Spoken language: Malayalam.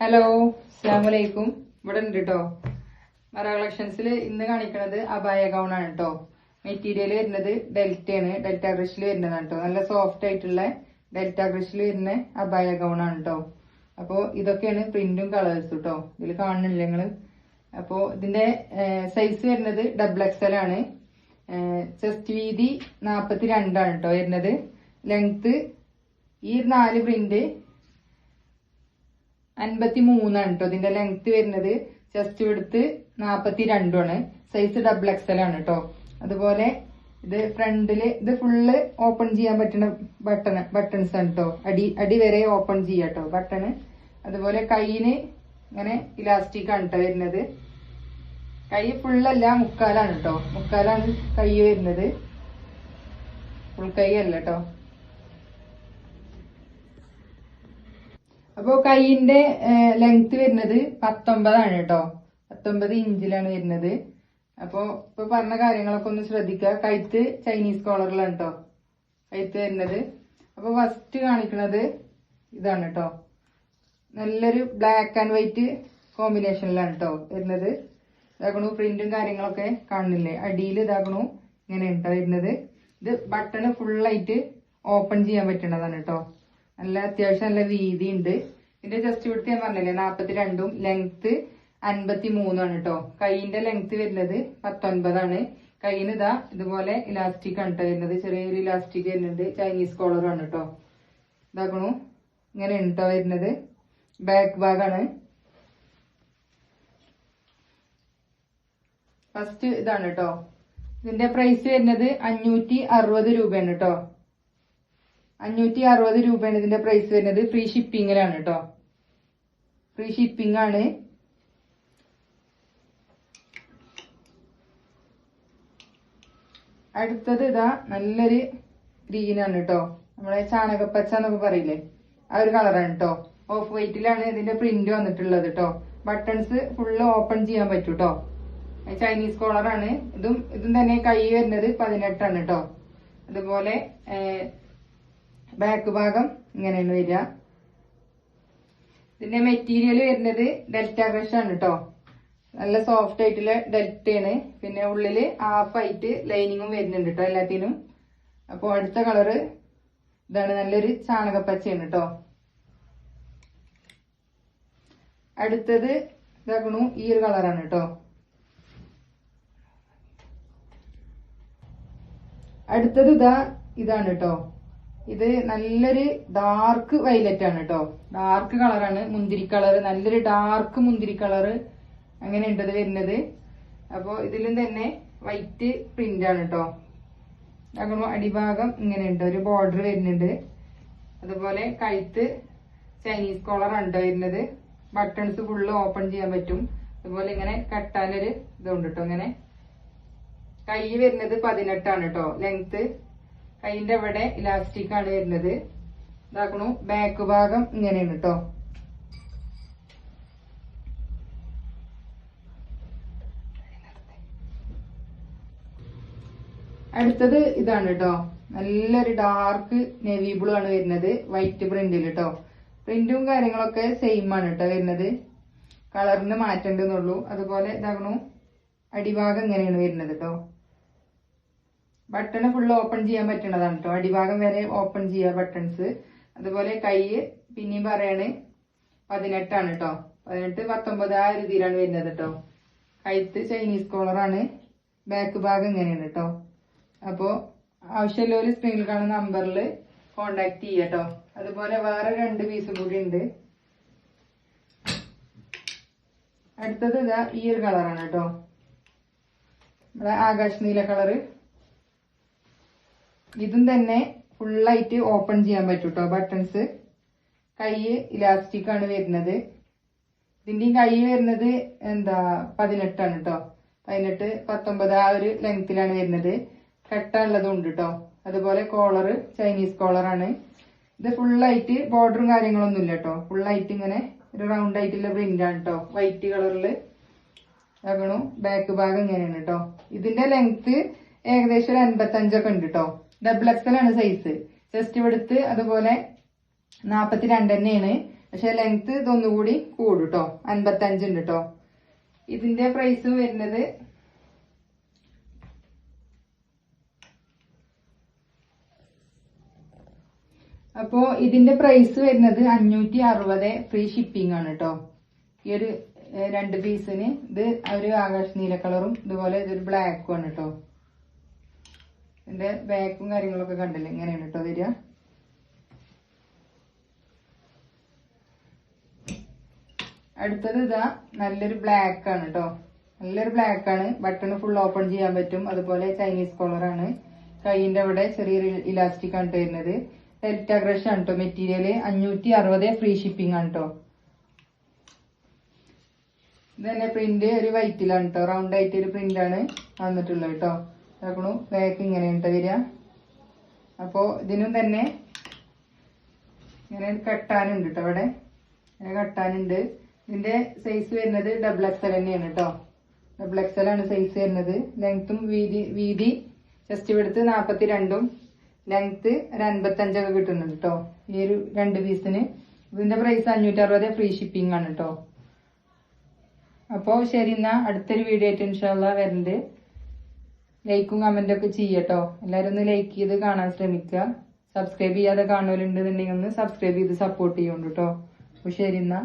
ഹലോ അസ്സാം വലൈക്കും ഇവിടെ ഉണ്ട് കേട്ടോ മറ കളക്ഷൻസിൽ ഇന്ന് കാണിക്കുന്നത് അബായ ഗൗൺ ആണ് കേട്ടോ മെറ്റീരിയൽ വരുന്നത് ഡെൽറ്റയാണ്. ഡെൽറ്റ ക്രഷിൽ വരുന്നതാണ് കേട്ടോ നല്ല സോഫ്റ്റ് ആയിട്ടുള്ള ഡെൽറ്റ ക്രഷിൽ വരുന്ന അബായ ഗൗൺ ആണ് കേട്ടോ അപ്പോൾ ഇതൊക്കെയാണ് പ്രിന്റും കളേഴ്സും കേട്ടോ ഇതിൽ കാണുന്നില്ല നിങ്ങൾ അപ്പോൾ ഇതിന്റെ സൈസ് വരുന്നത് ഡബിൾ എക്സൽ ആണ്. ചെസ്റ്റ് വീതി നാൽപ്പത്തി രണ്ടാണ് കേട്ടോ വരുന്നത്. ലെങ്ത്ത് ഈ നാല് പ്രിന്റ് അൻപത്തി മൂന്നാണ് കേട്ടോ ഇതിന്റെ ലെങ്ത് വരുന്നത് ചെസ്റ്റ് വിടുത്ത് നാപ്പത്തി രണ്ടുമാണ് സൈസ് ഡബിൾ എക്സൽ ആണ് കേട്ടോ അതുപോലെ ഇത് ഫ്രണ്ടിൽ ഇത് ഫുള്ള് ഓപ്പൺ ചെയ്യാൻ പറ്റുന്ന ബട്ടൺ ബട്ടൺസ് ആണ് കേട്ടോ അടി അടി വരെ ഓപ്പൺ ചെയ്യാം കേട്ടോ ബട്ടണ് അതുപോലെ കൈയിന് ഇങ്ങനെ ഇലാസ്റ്റിക് ആണ് കേട്ടോ വരുന്നത്. കൈ ഫുള്ളല്ല മുക്കാലാണ് കേട്ടോ മുക്കാലാണ് കൈ വരുന്നത്. ഫുൾ കൈ അല്ല കേട്ടോ അപ്പോ കൈയിന്റെ ലെങ്ത് വരുന്നത് പത്തൊമ്പതാണ് കേട്ടോ. പത്തൊമ്പത് ഇഞ്ചിലാണ് വരുന്നത്. അപ്പോ ഇപ്പൊ പറഞ്ഞ കാര്യങ്ങളൊക്കെ ഒന്ന് ശ്രദ്ധിക്കുക. കഴുത്ത് ചൈനീസ് കോളറിലാണ് കേട്ടോ കഴുത്ത് വരുന്നത്. അപ്പൊ ഫസ്റ്റ് കാണിക്കുന്നത് ഇതാണ് കേട്ടോ നല്ലൊരു ബ്ലാക്ക് ആൻഡ് വൈറ്റ് കോമ്പിനേഷനിലാണ് കേട്ടോ വരുന്നത്. ഇതാക്കണു പ്രിന്റും കാര്യങ്ങളൊക്കെ കാണുന്നില്ലേ? അടിയിൽ ഇതാക്കണു ഇങ്ങനെ കേട്ടോ വരുന്നത്. ഇത് ബട്ടണ് ഫുള്ളായിട്ട് ഓപ്പൺ ചെയ്യാൻ പറ്റുന്നതാണ് കേട്ടോ നല്ല അത്യാവശ്യം നല്ല വീതി ഉണ്ട് ഇതിന്റെ ജസ്റ്റ് ഇവിടുത്തെ ഞാൻ പറഞ്ഞില്ലേ നാപ്പത്തി രണ്ടും ലെങ്ത് അൻപത്തി മൂന്നാണ് കേട്ടോ കൈയിന്റെ ലെങ്ത് വരുന്നത് പത്തൊൻപതാണ്. കൈയിന് ഇതാ ഇതുപോലെ ഇലാസ്റ്റിക് ആണ് കേട്ടോ വരുന്നത്. ചെറിയൊരു ഇലാസ്റ്റിക് വരുന്നുണ്ട്. ചൈനീസ് കോളറാണ് കേട്ടോ ഇതാക്കണു. ഇങ്ങനെ ഉണ്ടോ വരുന്നത്. ബാക്ക് ഭാഗാണ് ഫസ്റ്റ് ഇതാണ് കേട്ടോ ഇതിന്റെ പ്രൈസ് വരുന്നത് അഞ്ഞൂറ്റി അറുപത് രൂപയാണ് കേട്ടോ അഞ്ഞൂറ്റി അറുപത് രൂപയാണ് ഇതിന്റെ പ്രൈസ് വരുന്നത്. ഫ്രീ ഷിപ്പിങ്ങിലാണ് കേട്ടോ ഫ്രീ ഷിപ്പിംഗ് ആണ്. അടുത്തത് ഇതാ നല്ലൊരു ഗ്രീനാണ് കേട്ടോ നമ്മളെ ചാണകപ്പച്ച എന്നൊക്കെ പറയില്ലേ? ആ ഒരു കളറാണ് കേട്ടോ ഓഫ് വൈറ്റിലാണ് ഇതിന്റെ പ്രിന്റ് വന്നിട്ടുള്ളത് കേട്ടോ ബട്ടൺസ് ഫുള്ള് ഓപ്പൺ ചെയ്യാൻ പറ്റും കേട്ടോ ചൈനീസ് കോളറാണ് ഇതും ഇതും തന്നെ കൈ വരുന്നത് പതിനെട്ടാണ് കേട്ടോ അതുപോലെ ബാക്ക് ഭാഗം ഇങ്ങനെയാണ് വരിക. ഇതിന്റെ മെറ്റീരിയൽ വരുന്നത് ഡെൽറ്റ ക്രഷ് ആണ് കേട്ടോ നല്ല സോഫ്റ്റ് ആയിട്ടുള്ള ഡെൽറ്റയാണ് പിന്നെ ഉള്ളിൽ ആയിട്ട് ലൈനിങ്ങും വരുന്നുണ്ട് കേട്ടോ എല്ലാത്തിനും. അപ്പൊ അടുത്ത കളറ് ഇതാണ് നല്ലൊരു ചാണകപ്പച്ചയാണ് കേട്ടോ അടുത്തത് ഇതാക്കണു ഈ ഒരു കളറാണ് കേട്ടോ അടുത്തത് ഇതാ ഇതാണ് കേട്ടോ ഇത് നല്ലൊരു ഡാർക്ക് വൈലറ്റ് ആണ് കേട്ടോ ഡാർക്ക് കളറാണ് മുന്തിരി കളർ നല്ലൊരു ഡാർക്ക് മുന്തിരി കളറ് അങ്ങനെ ഉണ്ടത് വരുന്നത്. അപ്പോ ഇതിലും തന്നെ വൈറ്റ് പ്രിന്റ് ആണ് കേട്ടോ അങ്ങനെ അടിഭാഗം ഇങ്ങനെ ഉണ്ട് ഒരു ബോർഡർ വരുന്നുണ്ട്. അതുപോലെ കഴുത്ത് ചൈനീസ് കോളർ ഉണ്ട് വരുന്നത്. ബട്ടൺസ് ഫുള്ള് ഓപ്പൺ ചെയ്യാൻ പറ്റും. അതുപോലെ ഇങ്ങനെ കട്ടാനൊരു ഇതുണ്ട് കേട്ടോ ഇങ്ങനെ. കൈ വരുന്നത് പതിനെട്ടാണ് കേട്ടോ ലെങ്ത് കൈന്റെ അവിടെ ഇലാസ്റ്റിക് ആണ് വരുന്നത്. ഇതാക്കണു. ബാക്ക് ഭാഗം ഇങ്ങനെയാണ് കേട്ടോ അടുത്തത് ഇതാണ് കേട്ടോ നല്ലൊരു ഡാർക്ക് നേവി ബ്ലൂ ആണ് വരുന്നത്. വൈറ്റ് പ്രിന്റിൽ കേട്ടോ പ്രിന്റും കാര്യങ്ങളൊക്കെ സെയിം ആണ് കേട്ടോ വരുന്നത്. കളറിന് മാറ്റണ്ടെന്നുള്ളൂ അതുപോലെ ഇതാകണു അടിഭാഗം ഇങ്ങനെയാണ് വരുന്നത് കേട്ടോ ബട്ടൺ ഫുൾ ഓപ്പൺ ചെയ്യാൻ പറ്റണതാണ് കേട്ടോ അടിഭാഗം വരെ ഓപ്പൺ ചെയ്യുക ബട്ടൺസ് അതുപോലെ കൈ പിന്നെയും പറയാണ് പതിനെട്ടാണ് കേട്ടോ പതിനെട്ട് പത്തൊമ്പത് ആ ഒരു ഇതിലാണ് വരുന്നത് കേട്ടോ കഴുത്ത് ചൈനീസ് കോളറാണ് ബാക്ക് ഭാഗം ഇങ്ങനെയാണ് കേട്ടോ അപ്പോൾ ആവശ്യമുള്ളവർ സ്ക്രീനിൽ കാണുന്ന നമ്പറിൽ കോണ്ടാക്ട് ചെയ്യുക കേട്ടോ അതുപോലെ വേറെ രണ്ട് പീസ് കൂടി ഉണ്ട്. അടുത്തത് ഇതാ ഈ ഒരു കളറാണ് കേട്ടോ നമ്മുടെ ആകാശ നീല കളറ് ഇതും തന്നെ ഫുള്ളായിട്ട് ഓപ്പൺ ചെയ്യാൻ പറ്റും കേട്ടോ ബട്ടൺസ് കൈ ഇലാസ്റ്റിക് ആണ് വരുന്നത്. ഇതിന്റെയും കൈ വരുന്നത് എന്താ പതിനെട്ടാണ് കേട്ടോ പതിനെട്ട് പത്തൊമ്പത് ആ ഒരു ലെങ്ത്തിലാണ് വരുന്നത്. കെട്ടുള്ളതും ഉണ്ട് കേട്ടോ അതുപോലെ കോളർ ചൈനീസ് കോളറാണ് ഇത് ഫുള്ളായിട്ട് ബോർഡറും കാര്യങ്ങളൊന്നും ഇല്ല കേട്ടോ ഫുള്ളായിട്ട് ഇങ്ങനെ ഒരു റൗണ്ട് ആയിട്ടുള്ള ആണ് കേട്ടോ വൈറ്റ് കളറിൽ ആകണു. ബാക്ക് ഭാഗം ഇങ്ങനെയാണ് കേട്ടോ ഇതിന്റെ ലെങ്ത് ഏകദേശം ഒരു അൻപത്തഞ്ചൊക്കെ ഉണ്ട് കേട്ടോ ഡബിൾ ആണ് സൈസ് ചെസ്റ്റ് എടുത്ത് അതുപോലെ നാപ്പത്തി രണ്ട് തന്നെയാണ്. പക്ഷെ ലെങ്ത് ഇതൊന്നുകൂടി കൂടും കേട്ടോ അൻപത്തഞ്ച് ഉണ്ട് കേട്ടോ ഇതിന്റെ പ്രൈസ് വരുന്നത് അപ്പോ ഇതിന്റെ പ്രൈസ് വരുന്നത് അഞ്ഞൂറ്റി അറുപത് ഫ്രീ ഷിപ്പിംഗ് ആണ് കേട്ടോ ഈ ഒരു രണ്ട് പീസിന് ഇത് ഒരു ആകാശ നീല കളറും ഇതുപോലെ ഇതൊരു ബ്ലാക്കും ആണ് കേട്ടോ ഇതിന്റെ ബാക്കും കാര്യങ്ങളൊക്കെ കണ്ടില്ലേ? ഇങ്ങനെയാണ് കേട്ടോ വരിക. അടുത്തത് ഇതാ നല്ലൊരു ബ്ലാക്ക് ആണ് കേട്ടോ നല്ലൊരു ബ്ലാക്ക് ആണ്. ബട്ടൺ ഫുൾ ഓപ്പൺ ചെയ്യാൻ പറ്റും. അതുപോലെ ചൈനീസ് കോളർ ആണ്. കൈയിന്റെ അവിടെ ചെറിയൊരു ഇലാസ്റ്റിക് ആണ് തരുന്നത് ഡെൽറ്റ ഗ്രഷ് ആണ് കേട്ടോ മെറ്റീരിയൽ അഞ്ഞൂറ്റി അറുപത് ഫ്രീ ഷിപ്പിംഗ് ആണ് കേട്ടോ തന്നെ പ്രിന്റ് ഒരു വൈറ്റിലാണ് കേട്ടോ റൗണ്ട് ആയിട്ട് ഒരു പ്രിന്റ് ആണ് വന്നിട്ടുള്ളത് കേട്ടോ നോക്കണു ബാക്ക് ഇങ്ങനെ ഉണ്ട് വരിക. അപ്പോ ഇതിനും തന്നെ ഇങ്ങനെ കെട്ടാനുണ്ട് കേട്ടോ അവിടെ ഇങ്ങനെ കെട്ടാനുണ്ട്. ഇതിന്റെ സൈസ് വരുന്നത് ഡബിൾ എക്സൽ തന്നെയാണ് കേട്ടോ ഡബിൾ എക്സൽ ആണ് സൈസ് വരുന്നത്. ലെങ്ത്തും വീതി വീതി ചെസ്റ്റ് എടുത്ത് നാൽപ്പത്തി രണ്ടും ലെങ്ത്ത് ഒരു അൻപത്തഞ്ചൊക്കെ കിട്ടുന്നുണ്ട് കേട്ടോ ഈ ഒരു രണ്ട് പീസിന് ഇതിന്റെ പ്രൈസ് അഞ്ഞൂറ്റി അറുപത് ഫ്രീ ഷിപ്പിംഗ് ആണ് കേട്ടോ അപ്പോൾ ശരി എന്നാ അടുത്തൊരു വീഡിയോ ആയിട്ട് ഇൻഷാല്ല വരുന്നുണ്ട് ലൈക്കും കമന്റും ഒക്കെ ചെയ്യട്ടോ. എല്ലാവരും ഒന്ന് ലൈക്ക് ചെയ്ത് കാണാൻ ശ്രമിക്കുക. സബ്സ്ക്രൈബ് ചെയ്യാതെ കാണുന്നവരുണ്ടെന്നുണ്ടെങ്കിൽ ഒന്ന് സബ്സ്ക്രൈബ് ചെയ്ത് സപ്പോർട്ട് ചെയ്യുന്നുണ്ട് കേട്ടോ. അപ്പോൾ ശരി എന്നാ.